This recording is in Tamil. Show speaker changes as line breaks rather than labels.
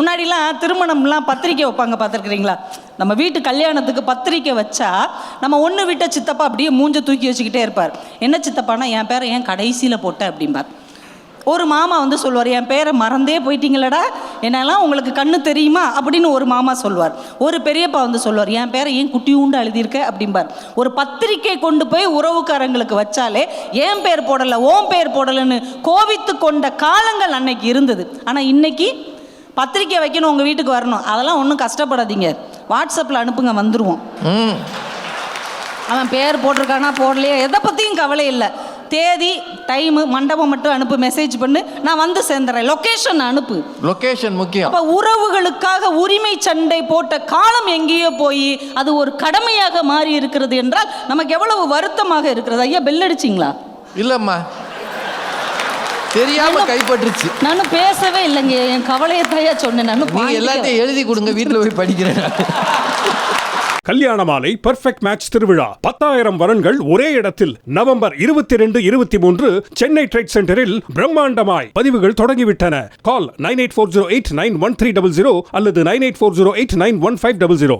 முன்னாடிலாம் திருமணம்லாம் பத்திரிக்கை வைப்பாங்க பார்த்துருக்குறீங்களா? நம்ம வீட்டு கல்யாணத்துக்கு பத்திரிக்கை வச்சா நம்ம ஒன்று விட்ட சித்தப்பா அப்படியே மூஞ்ச தூக்கி வச்சுக்கிட்டே இருப்பார். என்ன சித்தப்பானா என் பேரை ஏன் கடைசியில் போட்ட அப்படிம்பார். ஒரு மாமா வந்து சொல்லுவார் என் பேரை மறந்தே போயிட்டீங்களடா என்னெல்லாம் உங்களுக்கு கண்ணு தெரியுமா? அப்படின்னு ஒரு மாமா சொல்லுவார். ஒரு பெரியப்பா வந்து சொல்லுவார் என் பேரை ஏன் குட்டியூண்டு எழுதியிருக்க அப்படிம்பார். ஒரு பத்திரிக்கை கொண்டு போய் உறவுக்காரங்களுக்கு வச்சாலே என் பேர் போடலை ஓம் பேர் போடலைன்னு கோவித்து கொண்ட காலங்கள் அன்னைக்கு இருந்தது. ஆனால் இன்னைக்கு பத்திரிக்கை வைக்கணும் உங்கள் வீட்டுக்கு வரணும். அதெல்லாம் ஒன்றும் கஷ்டப்படாதீங்க. வாட்ஸ்அப்பில் அனுப்புங்க வந்துடுவோம்
ம்.
அவன் பேர் போட்டிருக்கானா போடலையா? எதை பற்றியும் கவலை இல்லை. தேதி டைமு மண்டபம் மட்டும் அனுப்பு மெசேஜ் பண்ணு. நான் வந்து சேர்ந்துறேன். லொக்கேஷன் அனுப்பு.
லொகேஷன் முக்கியம்.
அப்போ உறவுகளுக்காக உரிமை சண்டை போட்ட காலம் எங்கேயோ போய் அது ஒரு கடமையாக மாறி இருக்கிறது என்றால் நமக்கு எவ்வளவு வருத்தமாக இருக்கிறது? ஐயா பெல் அடிச்சிங்களா?
இல்லம்மா. தெரியாம கைப்பற்றுச்சு.
நானும் பேசவே இல்லைங்க. என் கவலையை தாயா சொன்னேன். நானும்
நீங்க எல்லாத்தையும் எழுதி கொடுங்க. வீட்டுல போய் படிக்கிறேன்
கல்யாண மாலை பர்ஃபெக்ட் மேட்ச் திருவிழா. பத்தாயிரம் வரன்கள் ஒரே இடத்தில். நவம்பர் இருபத்தி ரெண்டு இருபத்தி மூன்று சென்னை ட்ரேட் சென்டரில் பிரம்மாண்டமாய் பதிவுகள் தொடங்கிவிட்டன. Call nine eight four zero eight nine one three double zero அல்லது nine eight four zero eight nine one five double zero.